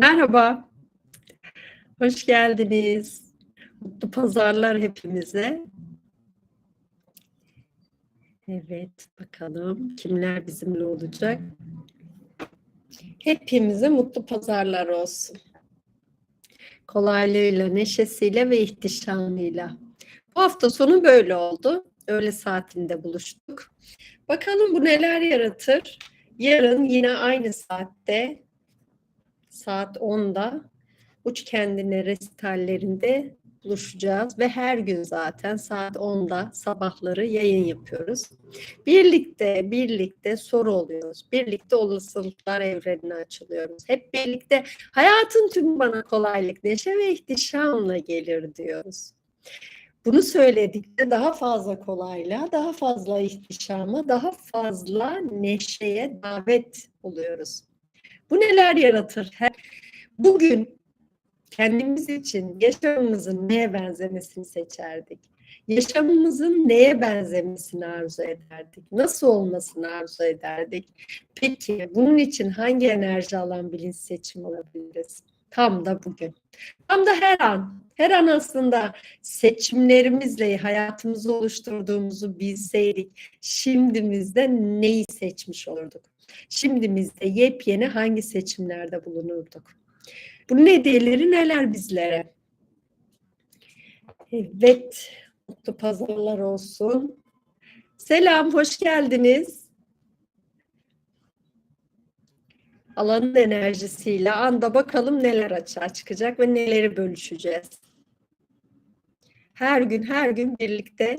Merhaba, hoş geldiniz. Mutlu pazarlar hepimize. Evet, bakalım kimler bizimle olacak. Hepimize mutlu pazarlar olsun. Kolaylığıyla, neşesiyle ve ihtişamıyla. Bu hafta sonu böyle oldu. Öğle saatinde buluştuk. Bakalım bu neler yaratır. Yarın yine aynı saatte saat 10'da Uç Kendine resitallerinde buluşacağız ve her gün zaten saat 10'da sabahları yayın yapıyoruz. Birlikte birlikte soru oluyoruz. Birlikte olasılıklar evrenine açılıyoruz. Hep birlikte hayatın tüm bana kolaylık, neşe ve ihtişamla gelir diyoruz. Bunu söyledikçe daha fazla kolaylığa, daha fazla ihtişama, daha fazla neşeye davet oluyoruz. Bu neler yaratır? Bugün kendimiz için yaşamımızın neye benzemesini seçerdik? Yaşamımızın neye benzemesini arzu ederdik? Nasıl olmasını arzu ederdik? Peki bunun için hangi enerji alan bilinç seçimi alabiliriz? Tam da bugün. Tam da her an. Her an aslında seçimlerimizle hayatımızı oluşturduğumuzu bilseydik, şimdimizde neyi seçmiş olurduk? Şimdimizde yepyeni hangi seçimlerde bulunurduk? Bunun hediyeleri neler bizlere? Evet, mutlu pazarlar olsun. Selam, hoş geldiniz. Alanın enerjisiyle anda bakalım neler açığa çıkacak ve neleri bölüşeceğiz. Her gün, her gün birlikte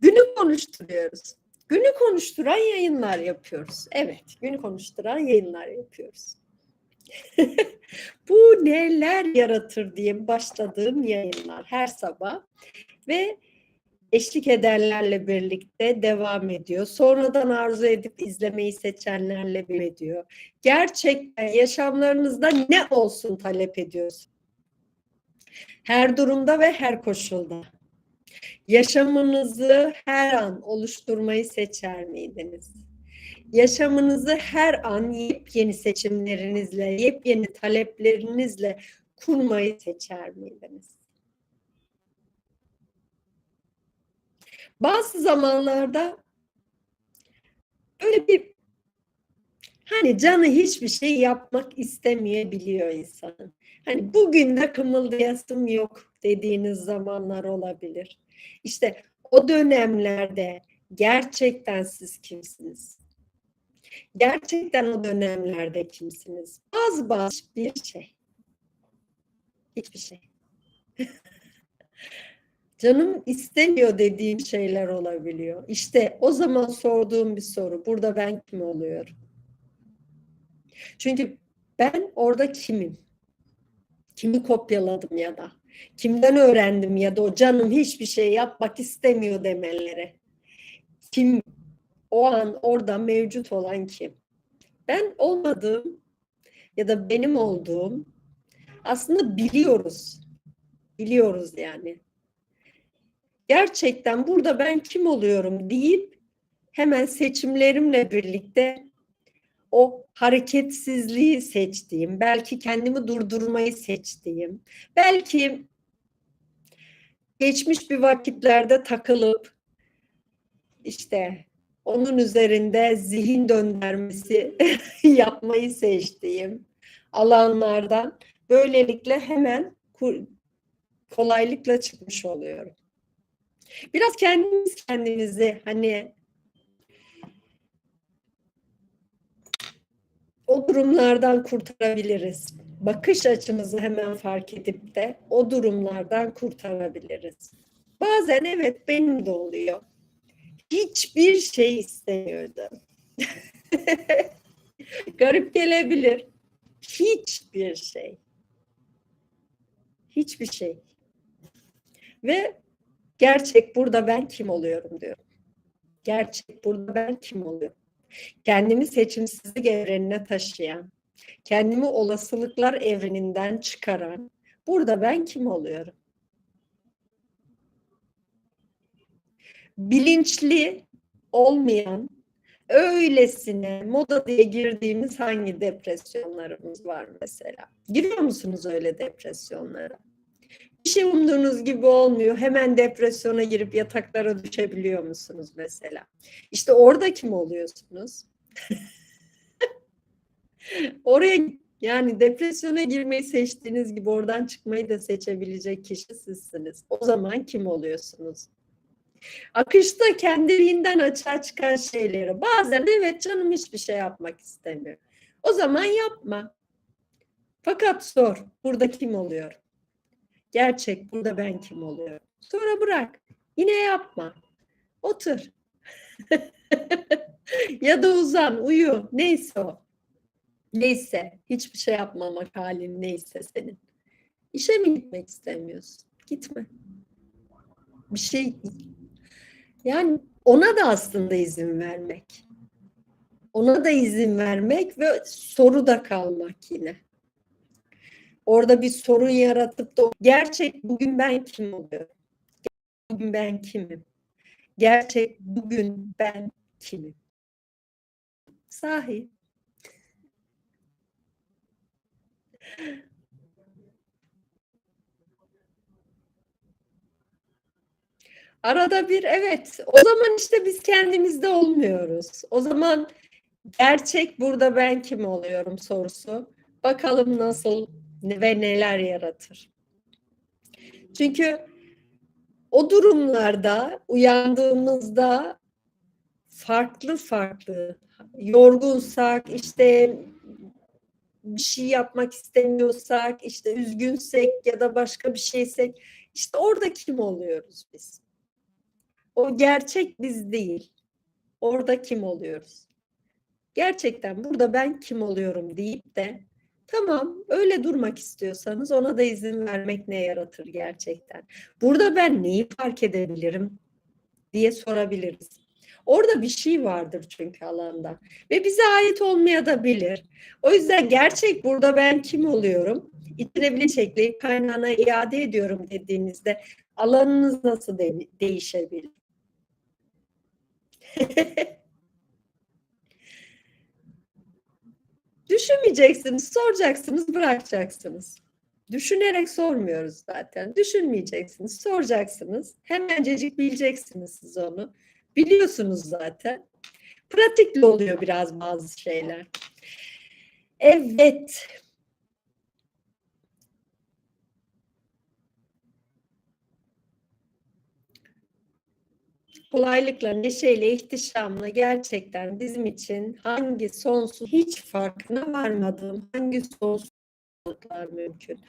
günü konuşturuyoruz. Günü konuşturan yayınlar yapıyoruz. Evet, günü konuşturan yayınlar yapıyoruz. Bu neler yaratır diye başladığım yayınlar her sabah ve eşlik edenlerle birlikte devam ediyor. Sonradan arzu edip izlemeyi seçenlerle bir ediyor. Gerçekten yaşamlarınızda ne olsun talep ediyorsun? Her durumda ve her koşulda. Yaşamınızı her an oluşturmayı seçer miydiniz? Yaşamınızı her an yepyeni seçimlerinizle, yepyeni taleplerinizle kurmayı seçer miydiniz? Bazı zamanlarda öyle bir hani canı hiçbir şey yapmak istemeyebiliyor insanın. Hani bugün de kımıldayasım yok dediğiniz zamanlar olabilir. İşte o dönemlerde gerçekten siz kimsiniz? Gerçekten o dönemlerde kimsiniz? Az bazı bir şey. Hiçbir şey. Canım istemiyor dediğim şeyler olabiliyor. İşte o zaman sorduğum bir soru. Burada ben kim oluyorum? Çünkü ben orada kimim? Kimi kopyaladım ya da? Kimden öğrendim ya da o canım hiçbir şey yapmak istemiyor demeleri. Kim o an orada mevcut olan kim? Ben olmadığım ya da benim olduğum aslında biliyoruz. Biliyoruz yani. Gerçekten burada ben kim oluyorum deyip hemen seçimlerimle birlikte o hareketsizliği seçtiğim, belki kendimi durdurmayı seçtiğim, belki geçmiş bir vakitlerde takılıp işte onun üzerinde zihin döndürmesi yapmayı seçtiğim alanlardan böylelikle hemen kolaylıkla çıkmış oluyorum. Biraz kendimiz kendimizi hani o durumlardan kurtarabiliriz. Bakış açımızı hemen fark edip de o durumlardan kurtarabiliriz. Bazen evet benim de oluyor. Hiçbir şey istemiyordum. Garip gelebilir. Hiçbir şey. Hiçbir şey. Ve gerçek burada ben kim oluyorum diyor. Gerçek burada ben kim oluyorum? kendimi seçimsizlik evrenine taşıyan, kendimi olasılıklar evreninden çıkaran, burada ben kim oluyorum? Bilinçli olmayan, öylesine moda diye girdiğimiz hangi depresyonlarımız var mesela? Giriyor musunuz öyle depresyonlara? Bir şey umduğunuz gibi olmuyor. Hemen depresyona girip yataklara düşebiliyor musunuz mesela? İşte orada kim oluyorsunuz? Oraya yani depresyona girmeyi seçtiğiniz gibi oradan çıkmayı da seçebilecek kişi sizsiniz. O zaman kim oluyorsunuz? Akışta kendiliğinden açığa çıkan şeyleri bazen evet canım hiçbir şey yapmak istemiyor. O zaman yapma. Fakat sor burada kim oluyor? Gerçek burada ben kim oluyorum? Sonra bırak. Yine yapma. Otur. ya da uzan, uyu. Neyse o. Neyse. Hiçbir şey yapmamak halin neyse senin. İşe mi gitmek istemiyorsun? Gitme. Bir şey yani ona da aslında izin vermek. Ona da izin vermek ve soruda kalmak yine. Orada bir sorun yaratıp da gerçek bugün ben kim oluyorum? Bugün ben kimim? Gerçek bugün ben kimim? Sahi. Arada bir evet. O zaman işte biz kendimizde olmuyoruz. O zaman gerçek burada ben kim oluyorum sorusu. Bakalım nasıl ve neler yaratır. Çünkü o durumlarda uyandığımızda farklı farklı yorgunsak işte bir şey yapmak istemiyorsak işte üzgünsek ya da başka bir şeysek işte orada kim oluyoruz biz? O gerçek biz değil. Orada kim oluyoruz? Gerçekten burada ben kim oluyorum deyip de tamam öyle durmak istiyorsanız ona da izin vermek ne yaratır gerçekten? Burada ben neyi fark edebilirim diye sorabiliriz. Orada bir şey vardır çünkü alanda ve bize ait olmaya da bilir. O yüzden gerçek burada ben kim oluyorum? İçine bilinçekliği kaynağına iade ediyorum dediğinizde alanınız nasıl de değişebilir? Düşünmeyeceksiniz, soracaksınız, bırakacaksınız. Düşünerek sormuyoruz zaten. Düşünmeyeceksiniz, soracaksınız. Hemencecik bileceksiniz siz onu. Biliyorsunuz zaten. Pratikli oluyor biraz bazı şeyler. Evet. kolaylıkla, neşeyle, ihtişamla gerçekten bizim için hangi sonsuz hiç farkına varmadığım hangi sonsuzluklar mümkün?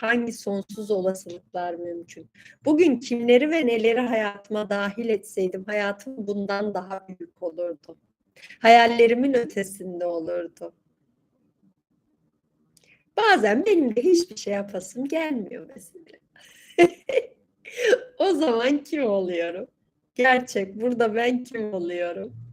Hangi sonsuz olasılıklar mümkün? Bugün kimleri ve neleri hayatıma dahil etseydim hayatım bundan daha büyük olurdu. Hayallerimin ötesinde olurdu. Bazen benim de hiçbir şey yapasım gelmiyor mesela. o zaman kim oluyorum? Gerçek burada ben kim oluyorum?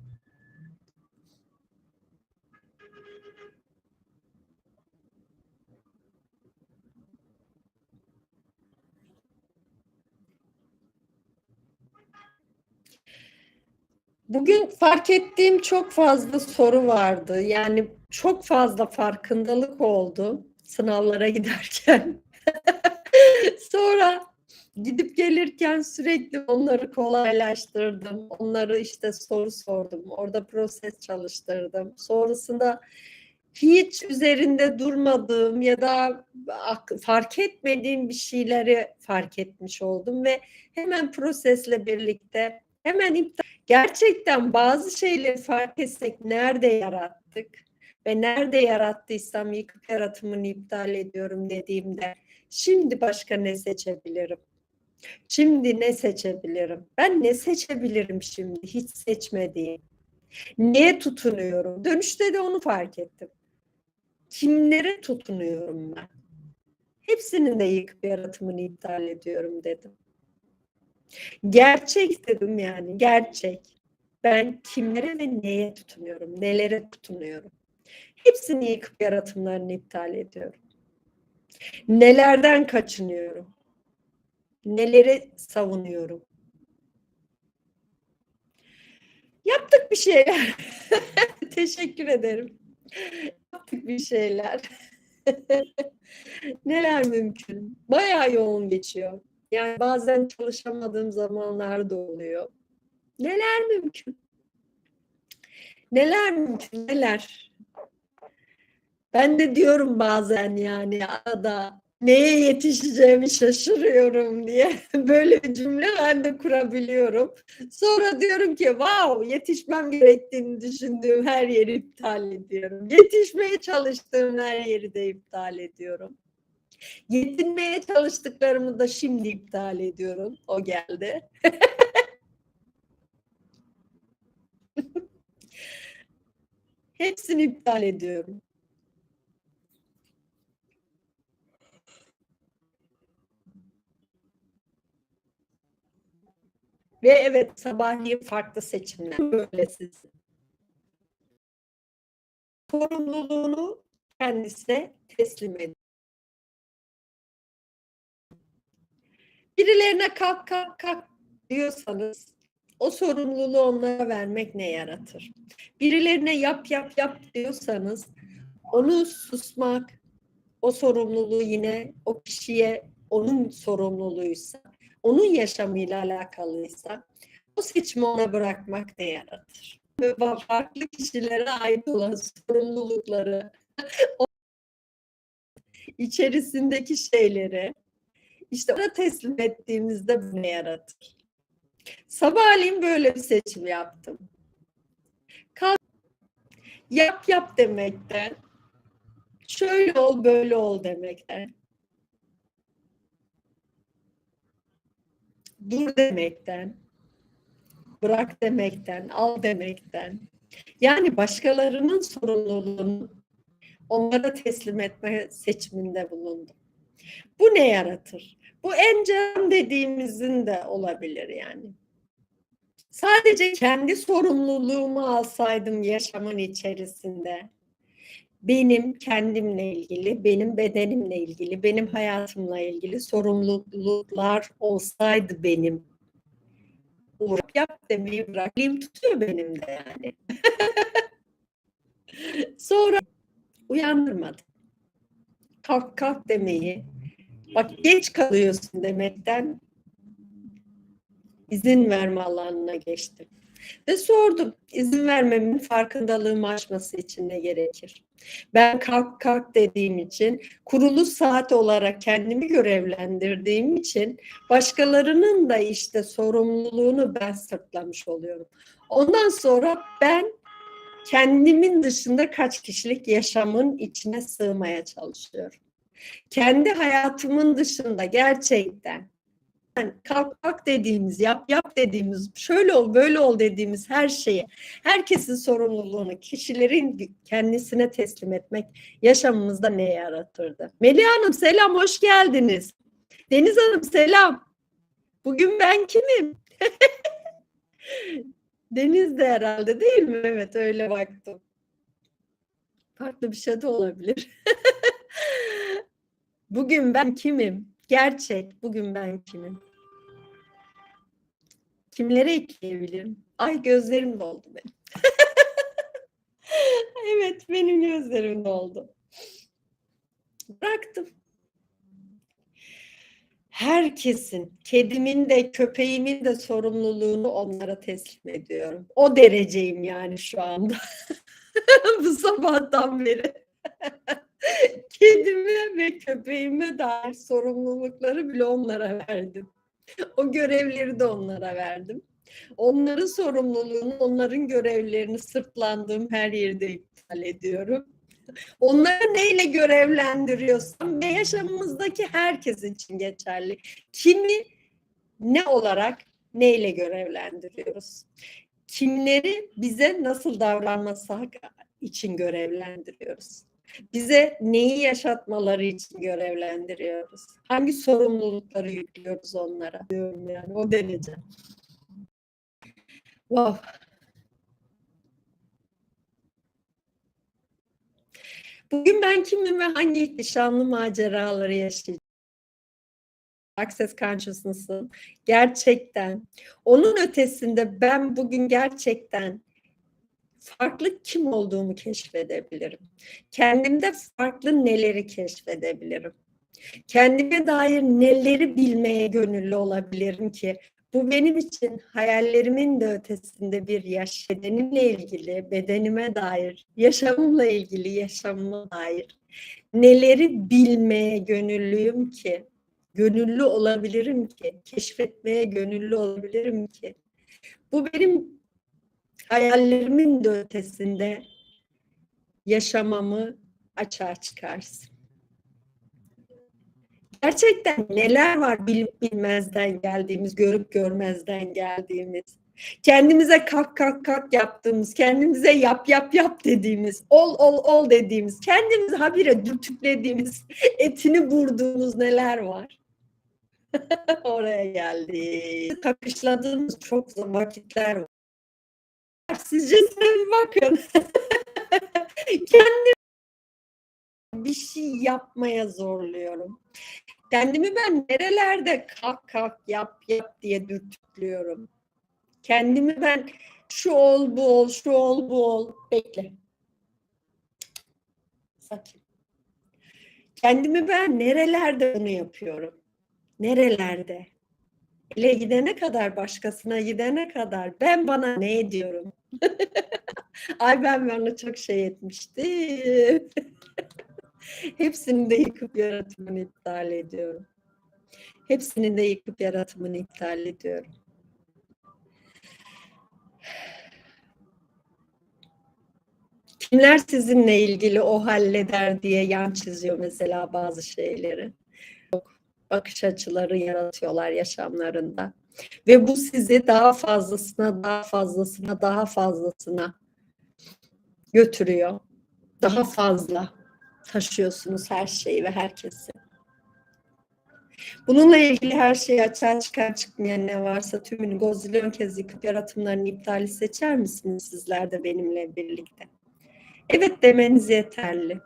Bugün fark ettiğim çok fazla soru vardı. Yani çok fazla farkındalık oldu sınavlara giderken. Sonra gidip gelirken sürekli onları kolaylaştırdım. Onları işte soru sordum. Orada proses çalıştırdım. Sonrasında hiç üzerinde durmadığım ya da fark etmediğim bir şeyleri fark etmiş oldum ve hemen prosesle birlikte hemen iptal gerçekten bazı şeyleri fark etsek nerede yarattık ve nerede yarattıysam yıkıp yaratımını iptal ediyorum dediğimde şimdi başka ne seçebilirim? Şimdi ne seçebilirim? Ben ne seçebilirim şimdi hiç seçmediğim? Neye tutunuyorum? Dönüşte de onu fark ettim. Kimlere tutunuyorum ben? Hepsinin de yıkıp yaratımını iptal ediyorum dedim. Gerçek dedim yani gerçek. Ben kimlere ve neye tutunuyorum? Nelere tutunuyorum? Hepsini yıkıp yaratımlarını iptal ediyorum. Nelerden kaçınıyorum? Neleri savunuyorum? Yaptık bir şeyler. Teşekkür ederim. Yaptık bir şeyler. Neler mümkün? Bayağı yoğun geçiyor. Yani bazen çalışamadığım zamanlar da oluyor. Neler mümkün? Neler mümkün? Neler? Ben de diyorum bazen yani arada neye yetişeceğimi şaşırıyorum diye böyle bir cümle ben de kurabiliyorum. Sonra diyorum ki wow yetişmem gerektiğini düşündüğüm her yeri iptal ediyorum. Yetişmeye çalıştığım her yeri de iptal ediyorum. Yetinmeye çalıştıklarımı da şimdi iptal ediyorum. O geldi. Hepsini iptal ediyorum. Ve evet sabahleyin farklı seçimler böyle sizin. Sorumluluğunu kendisine teslim edin. Birilerine kalk kalk kalk diyorsanız o sorumluluğu onlara vermek ne yaratır? Birilerine yap yap yap diyorsanız onu susmak, o sorumluluğu yine o kişiye onun sorumluluğuysa, onun yaşamıyla alakalıysa o seçimi ona bırakmak ne yaratır? Ve farklı kişilere ait olan sorumlulukları, içerisindeki şeyleri işte ona teslim ettiğimizde ne yaratır? Sabahleyin böyle bir seçim yaptım. Kalk, yap yap demekten, şöyle ol böyle ol demekten, dur demekten, bırak demekten, al demekten. Yani başkalarının sorumluluğunu onlara teslim etme seçiminde bulundum. Bu ne yaratır? Bu en can dediğimizin de olabilir yani. Sadece kendi sorumluluğumu alsaydım yaşamın içerisinde benim kendimle ilgili, benim bedenimle ilgili, benim hayatımla ilgili sorumluluklar olsaydı benim uğrap yap demeyi bırakayım tutuyor benim de yani. Sonra uyandırmadım. Kalk kalk demeyi, bak geç kalıyorsun demekten izin verme alanına geçtim. Ve sordum, izin vermemin farkındalığımı aşması için ne gerekir? Ben kalk kalk dediğim için, kurulu saat olarak kendimi görevlendirdiğim için başkalarının da işte sorumluluğunu ben sırtlamış oluyorum. Ondan sonra ben kendimin dışında kaç kişilik yaşamın içine sığmaya çalışıyorum. Kendi hayatımın dışında gerçekten yani kalk kalk dediğimiz, yap yap dediğimiz, şöyle ol böyle ol dediğimiz her şeyi, herkesin sorumluluğunu kişilerin kendisine teslim etmek yaşamımızda ne yaratırdı? Melih Hanım selam, hoş geldiniz. Deniz Hanım selam. Bugün ben kimim? Deniz de herhalde değil mi? Evet öyle baktım. Farklı bir şey de olabilir. Bugün ben kimim? Gerçek. Bugün ben kimim? Kimlere ekleyebilirim? Ay gözlerim doldu benim. evet benim gözlerim doldu. Bıraktım. Herkesin, kedimin de köpeğimin de sorumluluğunu onlara teslim ediyorum. O dereceyim yani şu anda. Bu sabahtan beri. Kedime ve köpeğime dair sorumlulukları bile onlara verdim. O görevleri de onlara verdim. Onların sorumluluğunu, onların görevlerini sırtlandığım her yerde iptal ediyorum. Onları neyle görevlendiriyorsam ve yaşamımızdaki herkes için geçerli. Kimi ne olarak neyle görevlendiriyoruz? Kimleri bize nasıl davranması için görevlendiriyoruz? Bize neyi yaşatmaları için görevlendiriyoruz? Hangi sorumlulukları yüklüyoruz onlara? Diyorum yani o derece. Wow. Bugün ben kimim ve hangi ihtişamlı maceraları yaşayacağım? Access Consciousness'ın gerçekten onun ötesinde ben bugün gerçekten farklı kim olduğumu keşfedebilirim. Kendimde farklı neleri keşfedebilirim. Kendime dair neleri bilmeye gönüllü olabilirim ki bu benim için hayallerimin de ötesinde bir yaş bedenimle ilgili, bedenime dair, yaşamımla ilgili, yaşamıma dair neleri bilmeye gönüllüyüm ki, gönüllü olabilirim ki, keşfetmeye gönüllü olabilirim ki. Bu benim hayallerimin de ötesinde yaşamamı açığa çıkarsın. Gerçekten neler var bilip bilmezden geldiğimiz, görüp görmezden geldiğimiz, kendimize kalk kalk kalk yaptığımız, kendimize yap yap yap dediğimiz, ol ol ol dediğimiz, kendimizi habire dürtüklediğimiz, etini vurduğumuz neler var? Oraya geldi. Takışladığımız çok vakitler var. Sizce bir bakın. Kendim bir şey yapmaya zorluyorum. Kendimi ben nerelerde kalk kalk yap yap diye dürtüklüyorum. Kendimi ben şu ol bu ol şu ol bu ol bekle. Sakin. Kendimi ben nerelerde bunu yapıyorum? Nerelerde? Ele gidene kadar başkasına gidene kadar ben bana ne ediyorum? Ay ben bana çok şey etmiştim. Hepsini de yıkıp yaratımını iptal ediyorum. Hepsini de yıkıp yaratımını iptal ediyorum. Kimler sizinle ilgili o halleder diye yan çiziyor mesela bazı şeyleri. Bakış açıları yaratıyorlar yaşamlarında. Ve bu sizi daha fazlasına, daha fazlasına, daha fazlasına götürüyor. Daha fazla taşıyorsunuz her şeyi ve herkesi. Bununla ilgili her şeyi açığa çıkan çıkmayan ne varsa tümünü gozilyon kez yıkıp yaratımların iptali seçer misiniz sizler de benimle birlikte? Evet demeniz yeterli.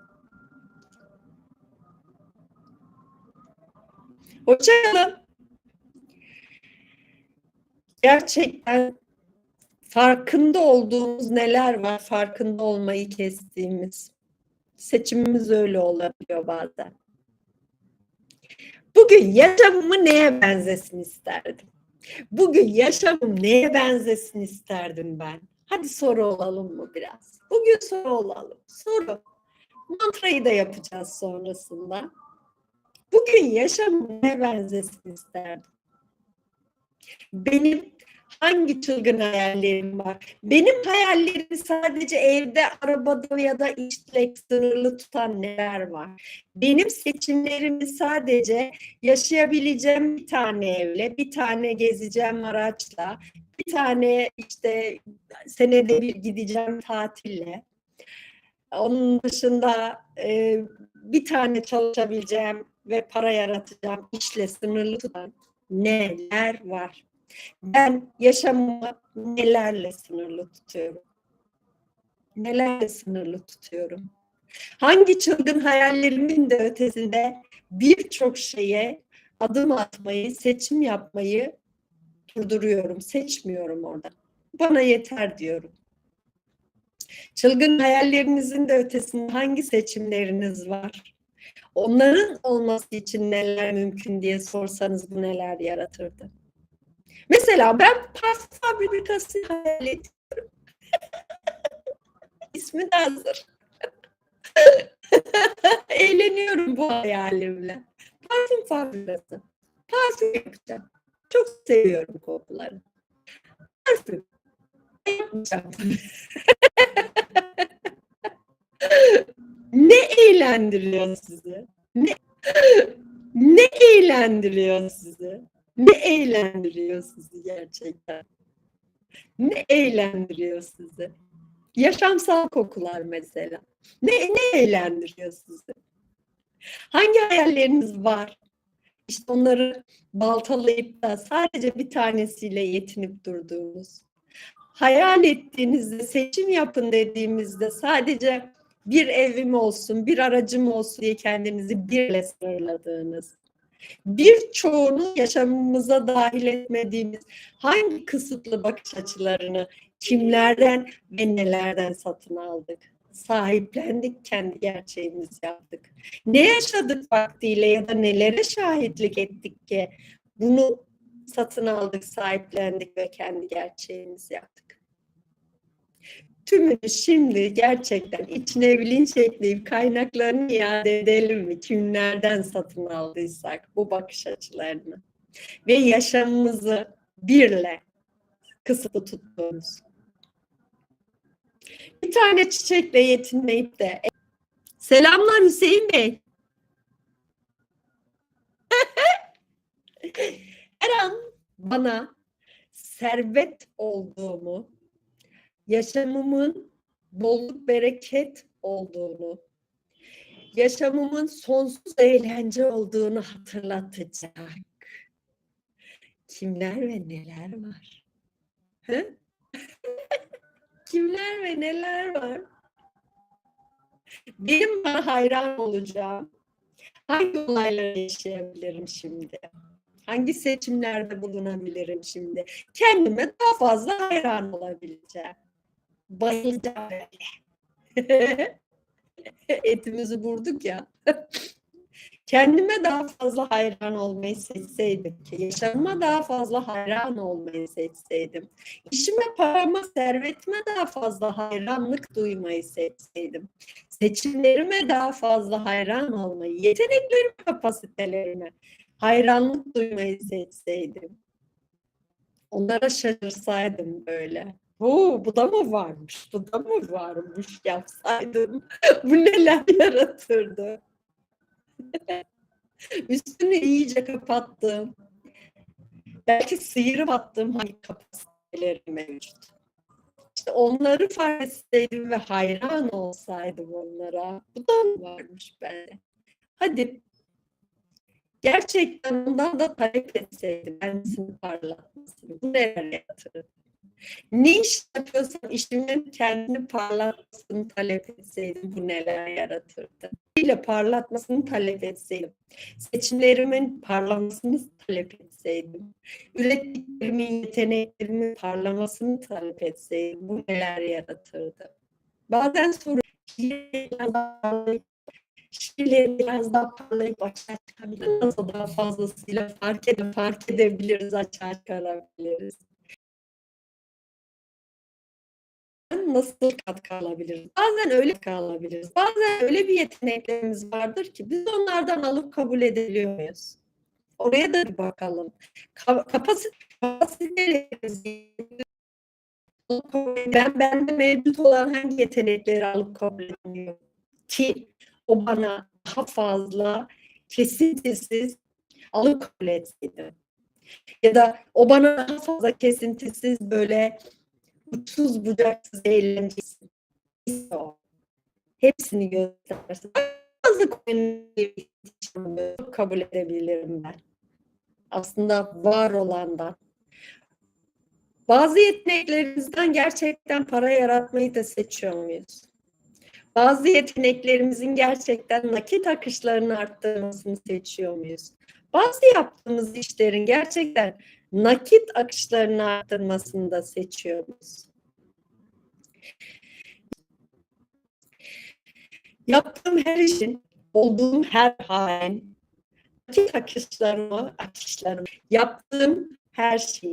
Hoşçakalın. Gerçekten farkında olduğumuz neler var, farkında olmayı kestiğimiz. Seçimimiz öyle olabiliyor bazen. Bugün yaşamımı neye benzesin isterdim? Bugün yaşamım neye benzesin isterdim ben? Hadi soru olalım mı biraz? Bugün soru olalım. Soru. Mantrayı da yapacağız sonrasında. Bugün yaşamım ne benzesin isterdim? Benim hangi çılgın hayallerim var? Benim hayallerimi sadece evde, arabada ya da işle sınırlı tutan neler var? Benim seçimlerimi sadece yaşayabileceğim bir tane evle, bir tane gezeceğim araçla, bir tane işte senede bir gideceğim tatille. Onun dışında e, bir tane çalışabileceğim ve para yaratacağım işle sınırlı tutan neler var? Ben yaşamımı nelerle sınırlı tutuyorum? Nelerle sınırlı tutuyorum? Hangi çılgın hayallerimin de ötesinde birçok şeye adım atmayı, seçim yapmayı durduruyorum, seçmiyorum orada. Bana yeter diyorum. Çılgın hayallerinizin de ötesinde hangi seçimleriniz var? Onların olması için neler mümkün diye sorsanız bu neler yaratırdı? Mesela ben parfüm fabrikası hayal ediyorum. İsmi de hazır. Eğleniyorum bu hayalimle. Parfüm fabrikası. Parfüm yapacağım. Çok seviyorum kokuları. Parfüm. Yapmayacağım. ne eğlendiriyor sizi? Ne, ne eğlendiriyor sizi? Ne eğlendiriyor sizi gerçekten? Ne eğlendiriyor sizi? Yaşamsal kokular mesela. Ne, ne eğlendiriyor sizi? Hangi hayalleriniz var? İşte onları baltalayıp da sadece bir tanesiyle yetinip durduğunuz. Hayal ettiğinizde, seçim yapın dediğimizde sadece bir evim olsun, bir aracım olsun diye kendinizi birle sınırladığınız. Birçoğunu yaşamımıza dahil etmediğimiz hangi kısıtlı bakış açılarını kimlerden ve nelerden satın aldık? Sahiplendik, kendi gerçeğimiz yaptık. Ne yaşadık vaktiyle ya da nelere şahitlik ettik ki bunu satın aldık, sahiplendik ve kendi gerçeğimiz yaptık. Tümünü şimdi gerçekten içine bilinç ekleyip kaynaklarını iade edelim mi? Kimlerden satın aldıysak bu bakış açılarını ve yaşamımızı birle kısıtlı tuttuğumuz. Bir tane çiçekle yetinmeyip de Selamlar Hüseyin Bey. Her an bana servet olduğumu, yaşamımın bolluk bereket olduğunu, yaşamımın sonsuz eğlence olduğunu hatırlatacak. Kimler ve neler var? Kimler ve neler var? Benim bana hayran olacağım. Hangi olayları yaşayabilirim şimdi? Hangi seçimlerde bulunabilirim şimdi? Kendime daha fazla hayran olabileceğim. Bayılacağım öyle. Etimizi vurduk ya. Kendime daha fazla hayran olmayı seçseydim ki, yaşamıma daha fazla hayran olmayı seçseydim, işime, parama, servetime daha fazla hayranlık duymayı seçseydim, seçimlerime daha fazla hayran olmayı, yeteneklerime, kapasitelerime hayranlık duymayı seçseydim, onlara şaşırsaydım böyle. Oo, bu da mı varmış, bu da mı varmış yapsaydım, bu neler yaratırdı. Üstünü iyice kapattım. Belki sıyırıp attığım hangi kapasitelerim mevcut. İşte onları fark etseydim ve hayran olsaydım onlara. Bu da mı varmış bende? Hadi gerçekten ondan da talep etseydim kendisini parlatmasını. Bu neler yaratırdı? Ne iş yapıyorsam işimin kendini parlatmasını talep etseydim bu neler yaratırdı? ile parlatmasını talep etseydim, seçimlerimin parlamasını talep etseydim, ürettiklerimin yeteneklerimin parlamasını talep etseydim bu neler yaratırdı? Bazen soru şiirleri biraz daha parlayıp açığa çıkabilir. Nasıl daha fazlasıyla fark, ede, fark edebiliriz, açığa çıkarabiliriz. Nasıl katkı alabiliriz? Bazen öyle katkı alabiliriz. Bazen öyle bir yeteneklerimiz vardır ki biz onlardan alıp kabul edebiliyor muyuz? Oraya da bir bakalım. Kapasite, kapasitelerimiz ben bende mevcut olan hangi yetenekleri alıp kabul etmiyorum ki o bana daha fazla kesintisiz alıp kabul etseydi. Ya da o bana daha fazla kesintisiz böyle uçsuz bucaksız eğlencesi. Hepsini göstersin. Bazı kabul edebilirim ben. Aslında var olandan. Bazı yeteneklerimizden gerçekten para yaratmayı da seçiyor muyuz? Bazı yeteneklerimizin gerçekten nakit akışlarını arttırmasını seçiyor muyuz? Bazı yaptığımız işlerin gerçekten nakit akışlarını arttırmasını da seçiyoruz. Yaptığım her işin, olduğum her halin, nakit akışlarımı, akışlarımı, yaptığım her şeyi